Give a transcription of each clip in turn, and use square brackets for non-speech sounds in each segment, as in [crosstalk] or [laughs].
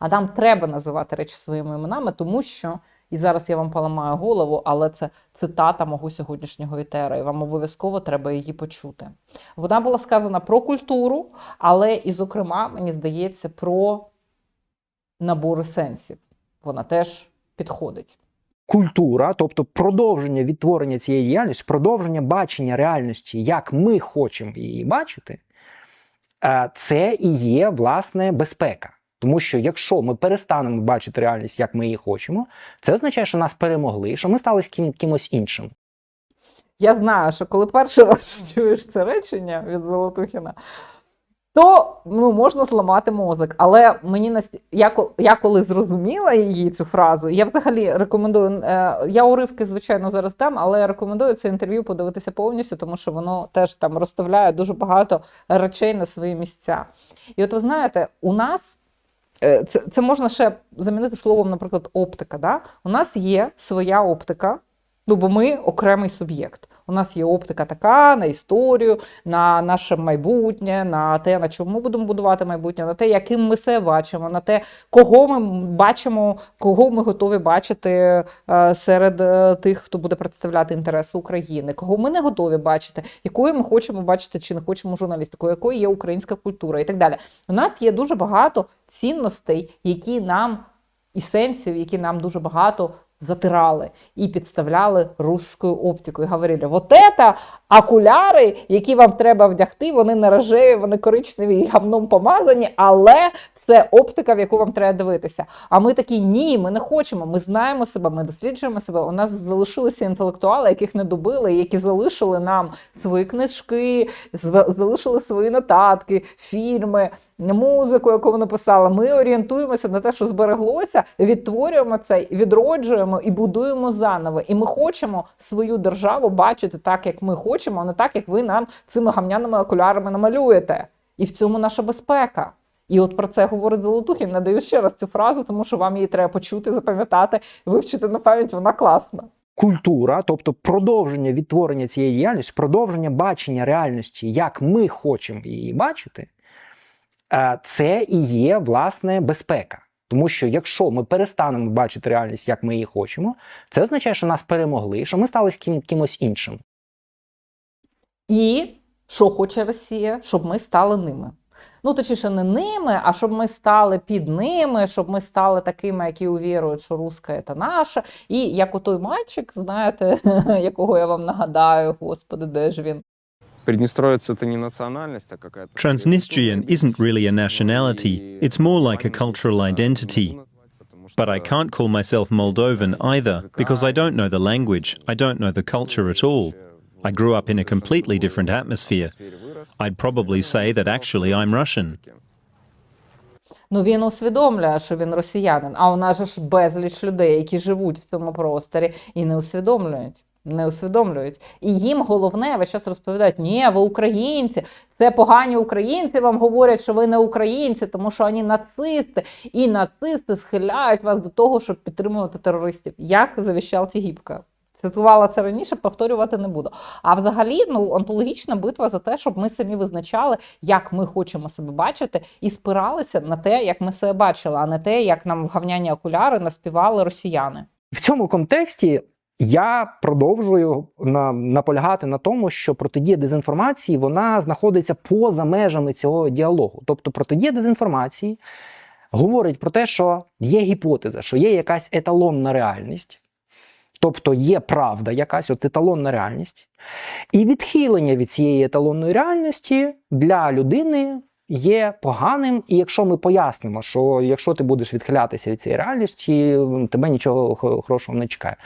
А нам треба називати речі своїми іменами, тому що, і зараз я вам поламаю голову, але це цитата мого сьогоднішнього етера, і вам обов'язково треба її почути. Вона була сказана про культуру, але і, зокрема, мені здається, про набори сенсів. Вона теж підходить. культура, тобто продовження відтворення цієї діяльності, продовження бачення реальності, як ми хочемо її бачити, е, це і є власне безпека. Тому що якщо ми перестанемо бачити реальність, як ми її хочемо, це означає, що нас перемогли, що ми стали ким, кимось іншим. Я знаю, що коли перший раз [laughs] чуєш це речення від Золотухіна, то ну, можна зламати мозок. Але мені насті... я, я коли зрозуміла її цю фразу, я взагалі рекомендую. е, Я уривки, звичайно, зараз дам, але я рекомендую це інтерв'ю подивитися повністю, тому що воно теж там розставляє дуже багато речей на свої місця. І от ви знаєте, у нас. Е, Це, це можна ще замінити словом, наприклад, оптика. Да? У нас є своя оптика, ну бо ми окремий суб'єкт. У нас є оптика така на історію, на наше майбутнє, на те, на чому ми будемо будувати майбутнє, на те, яким ми себе бачимо, на те, кого ми бачимо, кого ми готові бачити е, серед е, тих, хто буде представляти інтереси України, кого ми не готові бачити, якою ми хочемо бачити чи не хочемо журналістику, якою є українська культура і так далі. У нас є дуже багато цінностей, які нам і сенсів, які нам дуже багато затирали і підставляли руською оптикою. І говорили, вот это окуляри, які вам треба вдягти, вони не рожеві, вони коричневі і гамном помазані, але це оптика, в яку вам треба дивитися. А ми такі ні, ми не хочемо. Ми знаємо себе, ми досліджуємо себе. У нас залишилися інтелектуали, яких не добили, які залишили нам свої книжки, залишили свої нотатки, фільми, музику, яку вони писали. Ми орієнтуємося на те, що збереглося, відтворюємо це, відроджуємо і будуємо заново. І ми хочемо свою державу бачити так, як ми хочемо, а не так, як ви нам цими гамняними окулярами намалюєте. І в цьому наша безпека. І от про це говорить Золотухін. Надаю ще раз цю фразу, тому що вам її треба почути, запам'ятати, вивчити на пам'ять. Вона класна. Культура, тобто продовження відтворення цієї діяльності, продовження бачення реальності, як ми хочемо її бачити, е, це і є власне безпека. Тому що якщо ми перестанемо бачити реальність, як ми її хочемо, це означає, що нас перемогли, що ми стали з ким, кимось іншим. І що хоче Росія, щоб ми стали ними. Ну, точніше, не ними, а щоб ми стали під ними, щоб ми стали такими, які увірують, що руска це наша. І як отой мальчик, знаєте, [laughs] якого я вам нагадаю, господи, де ж він? Transnistrian isn't really a nationality, it's more like a cultural identity. But I can't call myself Moldovan either because I don't know the language, I don't know the culture at all. I grew up in a completely different atmosphere. I'd probably say that actually I'm Russian. Ну він усвідомлює, що він росіянин. А у нас ж безліч людей, які живуть в цьому просторі і не усвідомлюють. Не усвідомлюють. І їм головне весь час розповідають: ні, ви українці, це погані українці вам говорять, що ви не українці, тому що вони нацисти, і нацисти схиляють вас до того, щоб підтримувати терористів. Як завіщав Тігіпка. Цитувала це раніше, повторювати не буду. А взагалі, ну онтологічна битва за те, щоб ми самі визначали, як ми хочемо себе бачити, і спиралися на те, як ми себе бачили, а не те, як нам в гавняні окуляри наспівали росіяни. В цьому контексті я продовжую на, наполягати на тому, що протидія дезінформації вона знаходиться поза межами цього діалогу. Тобто протидія дезінформації говорить про те, що є гіпотеза, що є якась еталонна реальність. Тобто є правда, якась от еталонна реальність, і відхилення від цієї еталонної реальності для людини є поганим. І якщо ми пояснимо, що якщо ти будеш відхилятися від цієї реальності, тебе нічого хорошого не чекає.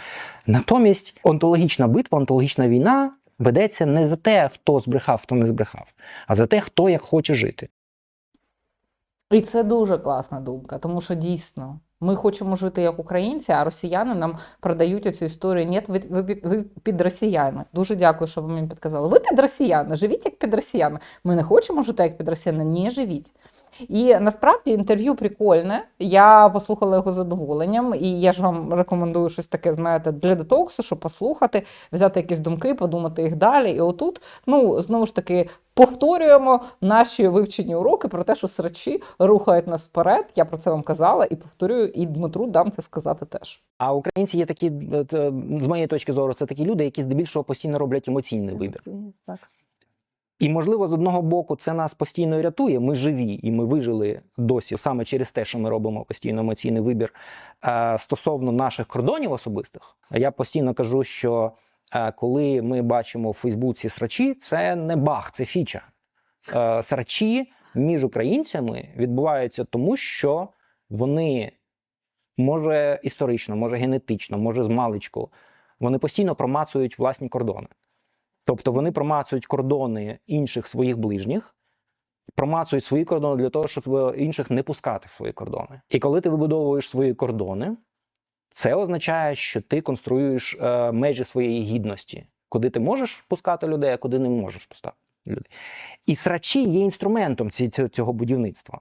Натомість онтологічна битва, онтологічна війна ведеться не за те, хто збрехав, хто не збрехав, а за те, хто як хоче жити. І це дуже класна думка, тому що дійсно ми хочемо жити як українці, а росіяни нам продають цю історію. Ні, ви, ви, ви під росіяни. Дуже дякую, що ви мені підказали. Ви під росіяни, живіть як під росіяни. Ми не хочемо жити як під росіяни. Ні, живіть. І насправді інтерв'ю прикольне. Я послухала його з задоволенням, і я ж вам рекомендую щось таке, знаєте, для детоксу, щоб послухати, взяти якісь думки, подумати їх далі. І отут, ну знову ж таки, повторюємо наші вивчені уроки про те, що срачі рухають нас вперед. Я про це вам казала і повторюю, і Дмитру дам це сказати теж. А українці є такі, е, з моєї точки зору, це такі люди, які здебільшого постійно роблять емоційний вибір. Так. І можливо, з одного боку, це нас постійно рятує. Ми живі, і ми вижили досі саме через те, що ми робимо постійно емоційний вибір е, стосовно наших кордонів особистих. Я постійно кажу, що е, коли ми бачимо в Фейсбуці срачі, це не баг, це фіча. Е, срачі між українцями відбуваються тому, що вони може історично, може генетично, може з маличку, вони постійно промацують власні кордони. Тобто вони промацують кордони інших своїх ближніх, промацують свої кордони для того, щоб е, інших не пускати в свої кордони. І коли ти вибудовуєш свої кордони, це означає, що ти конструюєш е, межі своєї гідності, куди ти можеш пускати людей, а куди не можеш пускати людей. І срачі є інструментом цього будівництва.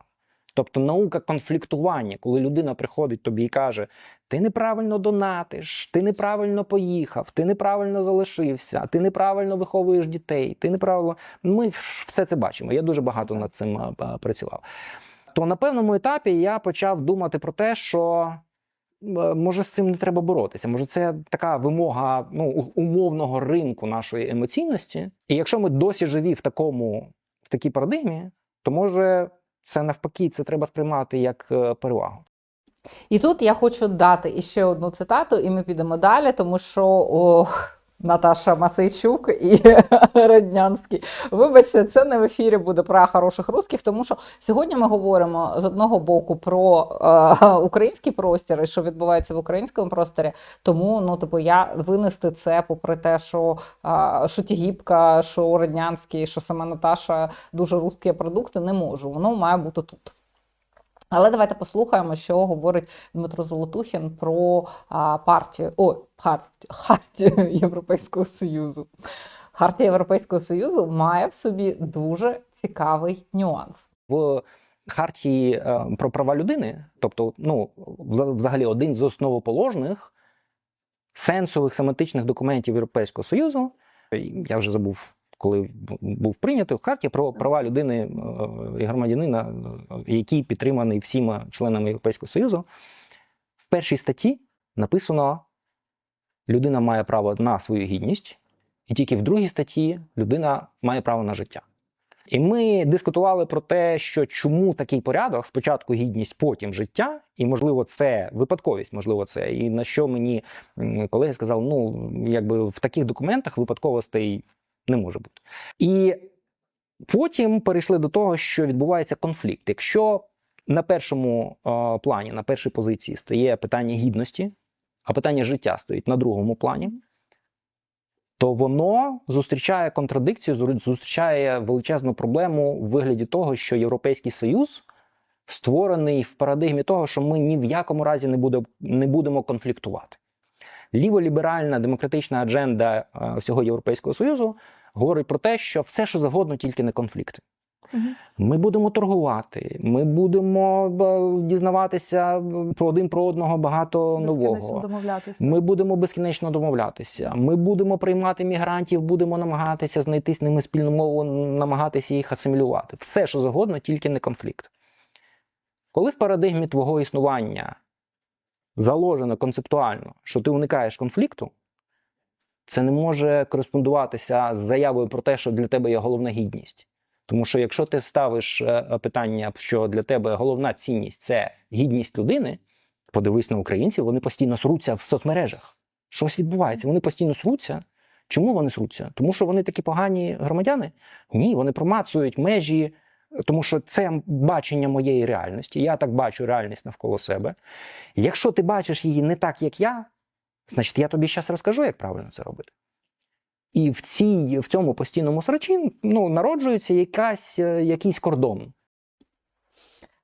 Тобто наука конфліктування, коли людина приходить тобі і каже: ти неправильно донатиш, ти неправильно поїхав, ти неправильно залишився, ти неправильно виховуєш дітей, ти неправильно. Ми все це бачимо. Я дуже багато над цим а, працював. То на певному етапі я почав думати про те, що е, може з цим не треба боротися. Може, це така вимога ну, умовного ринку нашої емоційності. І якщо ми досі живі в такому в такій парадигмі, то може це навпаки, це треба сприймати як е, перевагу. І тут я хочу дати іще одну цитату, і ми підемо далі, тому що ох, Наташа Масейчук і [laughs] Раднянський. Вибачте, це не в ефірі буде про хороших русських, тому що сьогодні ми говоримо з одного боку про е, український простір і що відбувається в українському просторі. Тому ну, типу, я винести це, попри те, що, е, що Тігіпка, що Раднянський, що сама Наташа дуже русські продукти, не можу. Воно має бути тут. Але давайте послухаємо, що говорить Дмитро Золотухін про партію, о, хартію Європейського Союзу. Хартія Європейського Союзу має в собі дуже цікавий нюанс. в хартії е, про права людини, тобто, ну, взагалі один з основоположних сенсових семантичних документів Європейського Союзу, я вже забув, коли був прийнятий хартія про права людини е, і громадянина, е, який підтриманий всіма членами Європейського Союзу. В першій статті написано: людина має право на свою гідність, і тільки в другій статті людина має право на життя. І ми дискутували про те, що чому такий порядок: спочатку гідність, потім життя, і можливо, це випадковість, можливо, це. І на що мені колеги сказали: ну якби в таких документах випадковостей не може бути. І потім перейшли до того, що відбувається конфлікт. Якщо на першому е, плані, на першій позиції стає питання гідності, а питання життя стоїть на другому плані то воно зустрічає контрадикцію, зу- зустрічає величезну проблему в вигляді того, що Європейський Союз створений в парадигмі того, що ми ні в якому разі не, буде, не будемо конфліктувати. Ліволіберальна демократична адженда е, всього Європейського Союзу говорить про те, що все, що завгодно, тільки не конфлікти. Ми будемо торгувати, ми будемо е, дізнаватися е, про один про одного багато нового. домовлятися. Ми будемо безкінечно домовлятися. Ми будемо приймати мігрантів, будемо намагатися знайти з ними спільну мову, намагатися їх асимілювати. Все, що завгодно, тільки не конфлікт. Коли в парадигмі твого існування заложено концептуально, що ти уникаєш конфлікту, це не може кореспондуватися з заявою про те, що для тебе є головна гідність. Тому що якщо ти ставиш е, питання, що для тебе головна цінність це гідність людини, подивись на українців, вони постійно сруться в соцмережах. Щось відбувається, вони постійно сруться. Чому вони сруться? Тому що вони такі погані громадяни? Ні, вони промацують межі, тому що це бачення моєї реальності. Я так бачу реальність навколо себе. Якщо ти бачиш її не так, як я, значить я тобі зараз розкажу, як правильно це робити. І в, цій, в цьому постійному срачі ну, народжується якась, е, якийсь кордон.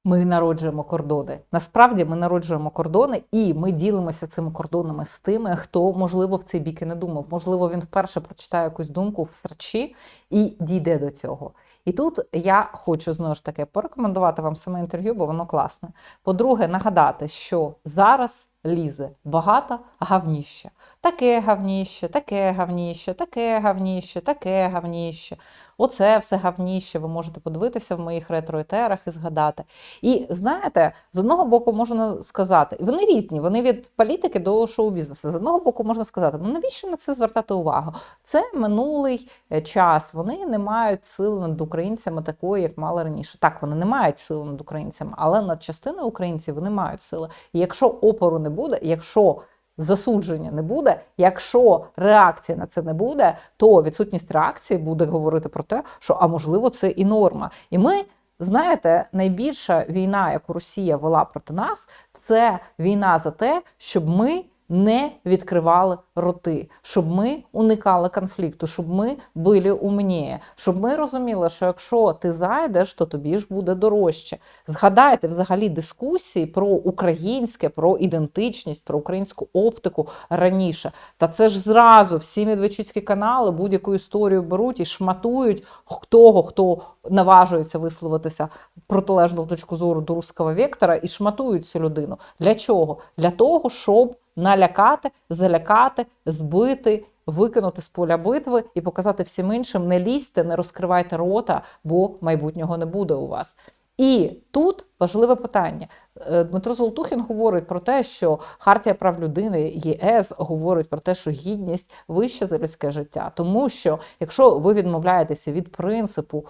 Ми народжуємо кордони. Насправді ми народжуємо кордони, і ми ділимося цими кордонами з тими, хто, можливо, в цей бік і не думав. Можливо, він вперше прочитає якусь думку в срачі і дійде до цього. І тут я хочу знову ж таки порекомендувати вам саме інтерв'ю, бо воно класне. По-друге, нагадати, що зараз лізе багато гавніща. Таке гавніще, таке гавніще, таке гавніще, таке гавніще. Оце все гавніще. Ви можете подивитися в моїх ретроетерах і згадати. І знаєте, з одного боку можна сказати, вони різні, вони від політики до шоу-бізнесу. З одного боку можна сказати, ну навіщо на це звертати увагу? Це минулий е, час. Вони не мають сили над українцями такої, як мали раніше. Так, вони не мають сили над українцями, але над частиною українців вони мають сили. І якщо опору не буде, якщо засудження не буде, якщо реакції на це не буде, то відсутність реакції буде говорити про те, що а можливо це і норма. І ми. Знаєте, найбільша війна, яку Росія вела проти нас, це війна за те, щоб ми не відкривали роти, щоб ми уникали конфлікту, щоб ми були умніє, щоб ми розуміли, що якщо ти зайдеш, то тобі ж буде дорожче. Згадайте взагалі дискусії про українське, про ідентичність, про українську оптику раніше. Та це ж зразу всі медведчуцькі канали будь-яку історію беруть і шматують того, хто наважується висловитися протилежну точку зору до руського вектора, і шматують цю людину. Для чого? Для того, щоб налякати, залякати, збити, викинути з поля битви і показати всім іншим: не лізьте, не розкривайте рота, бо майбутнього не буде у вас. І тут важливе питання. Е, Дмитро Золотухін говорить про те, що Хартія прав людини ЄС говорить про те, що гідність вища за людське життя. Тому що якщо ви відмовляєтеся від принципу,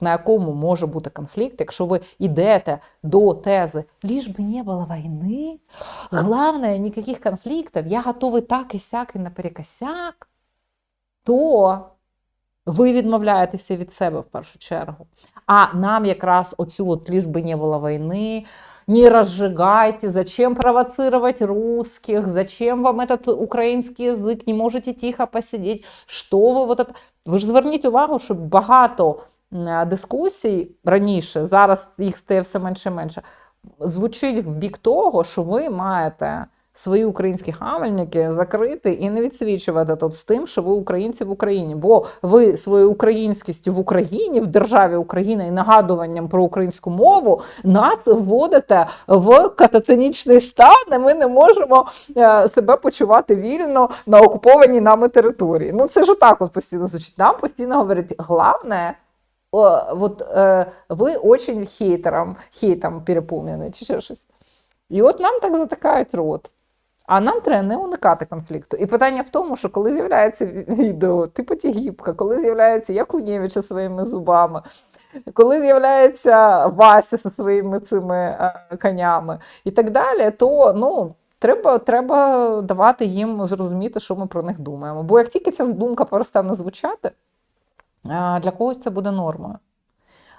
на якому може бути конфлікт, якщо ви йдете до тези «ліж би не було війни, головне, ніяких конфліктів, я готовий так і сяк і наперекосяк, то ви відмовляєтеся від себе в першу чергу. А нам якраз оцю от лишь бы не было войны, не разжигайте, зачем провоцировать русских, зачем вам этот украинский язык, не можете тихо посидеть, що ви вот это... Ви ж зверніть увагу, що багато м, дискусій раніше, зараз їх стає все менше і менше, звучить в бік того, що ви маєте свої українські гамельники закрити і не відсвічувати тут з тим, що ви українці в Україні. Бо ви своєю українськістю в Україні, в державі Україна і нагадуванням про українську мову нас вводите в кататонічний стан, і ми не можемо е, себе почувати вільно на окупованій нами території. Ну це ж так от постійно звучить. Нам постійно говорять, головне. Вот е, ви очень хейтером, хейтом переповнені чи ще щось. І от нам так затикають рот. А нам треба не уникати конфлікту. І питання в тому, що коли з'являється відео, типу Тігіпка, коли з'являється Якунєвич зі своїми зубами, коли з'являється Вася зі своїми цими е, конями і так далі, то ну. Треба, треба давати їм зрозуміти, що ми про них думаємо. Бо як тільки ця думка перестане звучати, для когось це буде нормою.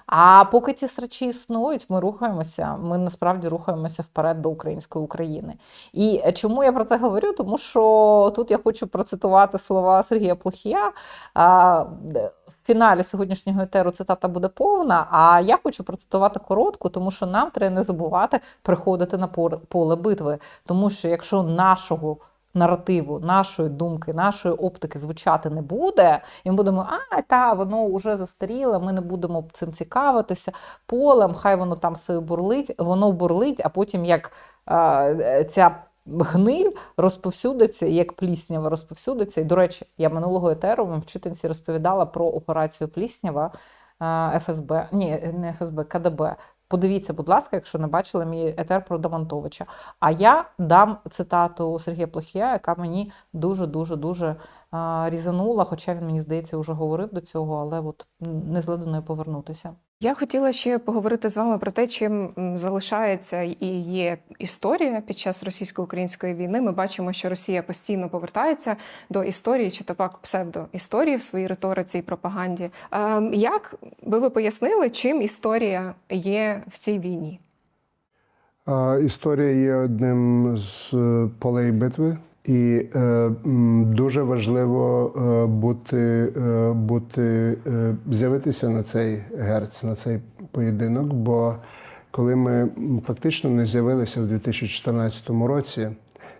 А поки ці срачі існують, ми рухаємося. Ми насправді рухаємося вперед до української України. І чому я про це говорю? Тому що тут я хочу процитувати слова Сергія Плохія. В фіналі сьогоднішнього етеру цитата буде повна, а я хочу процитувати коротку, тому що нам треба не забувати приходити на поле битви. Тому що якщо нашого наративу, нашої думки, нашої оптики звучати не буде, і ми будемо, а та воно вже застаріло, ми не будемо цим цікавитися полем, хай воно там все бурлить, воно бурлить, а потім як е, ця гниль розповсюдиться, як пліснява розповсюдиться. І, до речі, я минулого етеру вам вчительці розповідала про операцію пліснява ФСБ, ні, не ФСБ, КДБ. Подивіться, будь ласка, якщо не бачили мій етер про Дамантовича. А я дам цитату Сергія Плохія, яка мені дуже дуже різанула, хоча він мені здається вже говорив до цього, але от не зле до повернутися. Я хотіла ще поговорити з вами про те, чим залишається і є історія під час російсько-української війни. Ми бачимо, що Росія постійно повертається до історії чи то пак псевдоісторії в своїй риториці і пропаганді. Ем, Як би ви пояснили, чим історія є в цій війні? Історія є одним з е, полей битви, і е, дуже важливо е, бути, е, бути е, з'явитися на цей герц, на цей поєдинок. Бо коли ми фактично не з'явилися в 2014 році,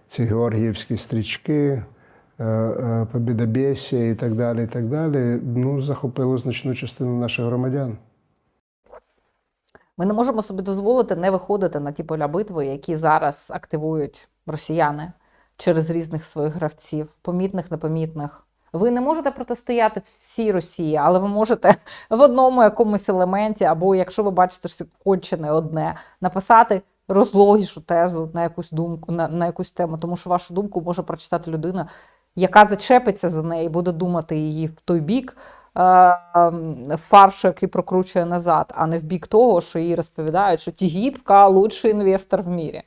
ці георгіївські стрічки, е, побідобєсія і так далі, і так далі, ну, захопило значну частину наших громадян. Ми не можемо собі дозволити не виходити на ті поля битви, які зараз активують росіяни через різних своїх гравців, помітних, непомітних. Ви не можете протистояти всій Росії, але ви можете в одному якомусь елементі, або якщо ви бачите, що кончене одне, написати розлогішу тезу на якусь думку, на, на якусь тему, тому що вашу думку може прочитати людина, яка зачепиться за неї, буде думати її в той бік, е, ем, фаршу, який прокручує назад, а не в бік того, що їй розповідають, що Тігіпка лучший інвестор в мірі.